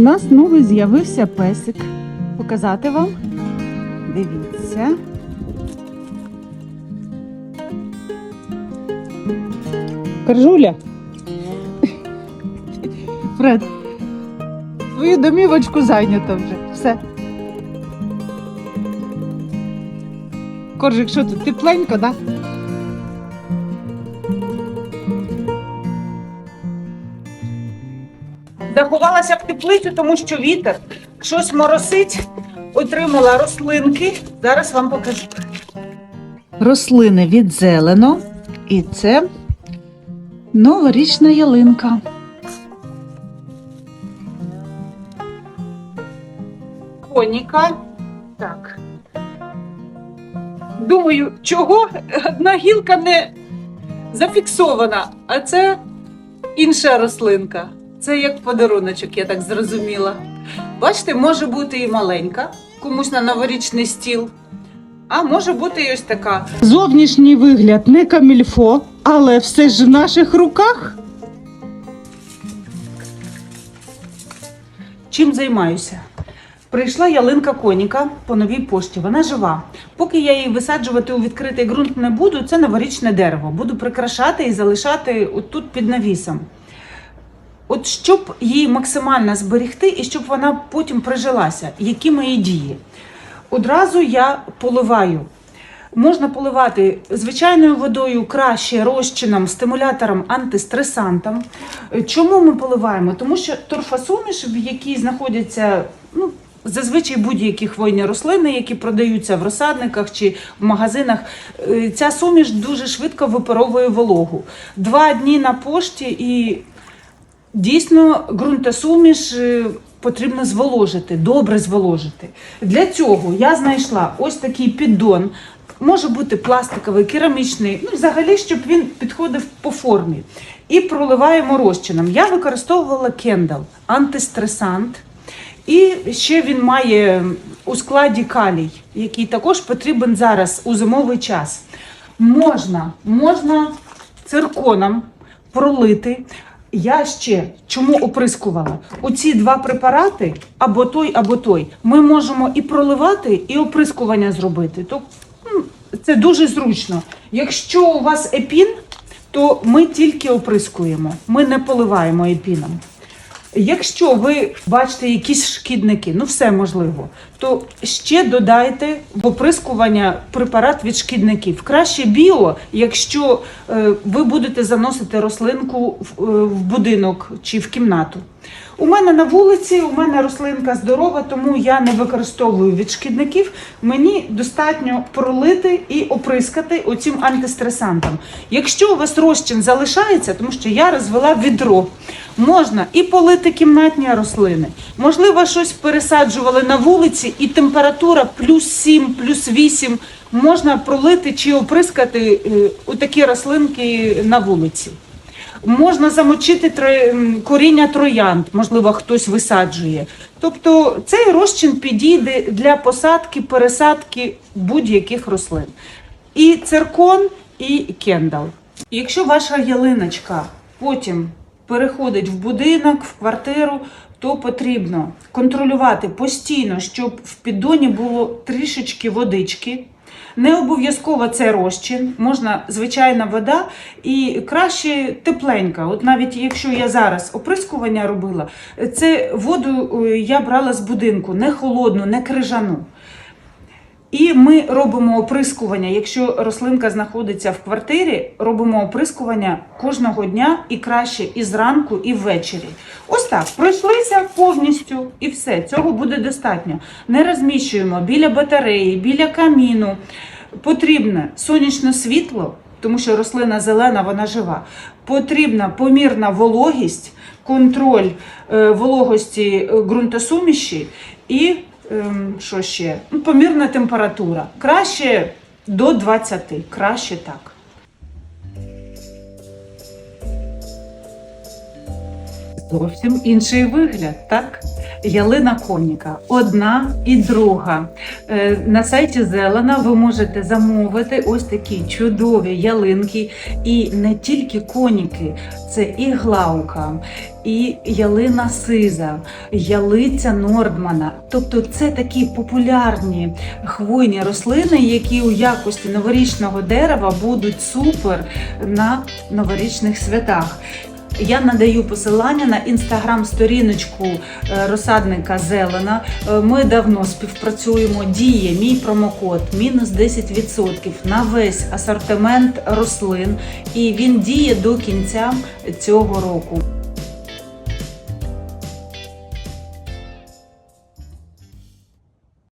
нас новий з'явився песик. Показати вам? Дивіться. Каржуля. Фред, твою домівочку зайнято вже. Все. Коржик, що тут тепленько, так? Да? Заховалася в теплицю, тому що вітер щось моросить, отримала рослинки. Зараз вам покажу. Рослини від зелено. І це новорічна ялинка. Коніка. Так. Думаю, чого одна гілка не зафіксована, а це інша рослинка. Це як подаруночок, я так зрозуміла. Бачите, може бути і маленька, комусь на новорічний стіл, а може бути і ось така. Зовнішній вигляд не камільфо, але все ж в наших руках. Чим займаюся? Прийшла ялинка коніка по новій пошті. Вона жива. Поки я її висаджувати у відкритий ґрунт не буду, це новорічне дерево. Буду прикрашати і залишати отут під навісом. От щоб її максимально зберегти і щоб вона потім прижилася, які мої дії? Одразу я поливаю. Можна поливати звичайною водою краще розчином, стимулятором, антистресантом. Чому ми поливаємо? Тому що торфосуміш, в якій знаходяться ну, зазвичай будь-які хвойні рослини, які продаються в розсадниках чи в магазинах, е, ця суміш дуже швидко випаровує вологу. Два дні на пошті і Дійсно, ґрунтосуміш е, потрібно зволожити, добре зволожити. Для цього я знайшла ось такий піддон. Може бути пластиковий, керамічний, ну взагалі, щоб він підходив по формі. І проливаємо розчином. Я використовувала кендал, антистресант. І ще він має у складі калій, який також потрібен зараз у зимовий час. Можна, можна цирконом пролити. Я ще чому оприскувала? Оці два препарати, або той, або той, ми можемо і проливати, і оприскування зробити. То це дуже зручно. Якщо у вас епін, то ми тільки оприскуємо, ми не поливаємо епіном. Якщо ви бачите якісь шкідники, ну все можливо, то ще додайте в оприскування препарат від шкідників. Краще біо, якщо е, ви будете заносити рослинку в, е, в будинок чи в кімнату. У мене на вулиці, у мене рослинка здорова, тому я не використовую від шкідників. Мені достатньо пролити і оприскати оцим антистресантом. Якщо у вас розчин залишається, тому що я розвела відро, можна і полити кімнатні рослини. Можливо, щось пересаджували на вулиці, і температура плюс 7, плюс 8, можна пролити чи оприскати е, у такі рослинки на вулиці. Можна замочити коріння троянд, можливо, хтось висаджує. Тобто цей розчин підійде для посадки, пересадки будь-яких рослин. І циркон, і кендал. Якщо ваша ялиночка потім переходить в будинок, в квартиру, то потрібно контролювати постійно, щоб в піддоні було трішечки водички. Не обов'язково це розчин, можна звичайна вода і краще тепленька. От навіть якщо я зараз оприскування робила, це воду е, я брала з будинку, не холодну, не крижану. І ми робимо оприскування. Якщо рослинка знаходиться в квартирі, робимо оприскування кожного дня і краще і зранку, і ввечері. Ось так, пройшлися повністю і все. Цього буде достатньо. Не розміщуємо біля батареї, біля каміну. Потрібне сонячне світло, тому що рослина зелена, вона жива. Потрібна помірна вологість, контроль е, вологості е, ґрунтосуміші і що ще? Ну, помірна температура. Краще до 20, краще так. Зовсім інший вигляд, так? Ялина коніка. Одна і друга. Е, На сайті Зелена ви можете замовити ось такі чудові ялинки. І не тільки коніки, це і глаука, і ялина сиза, ялиця Нордмана. Тобто це такі популярні хвойні рослини, які у якості новорічного дерева будуть супер на новорічних святах. Я надаю посилання на інстаграм-сторіночку е, розсадника Зелена. Е, Ми давно співпрацюємо. Діє мій промокод мінус 10% на весь асортимент рослин, і він діє до кінця цього року.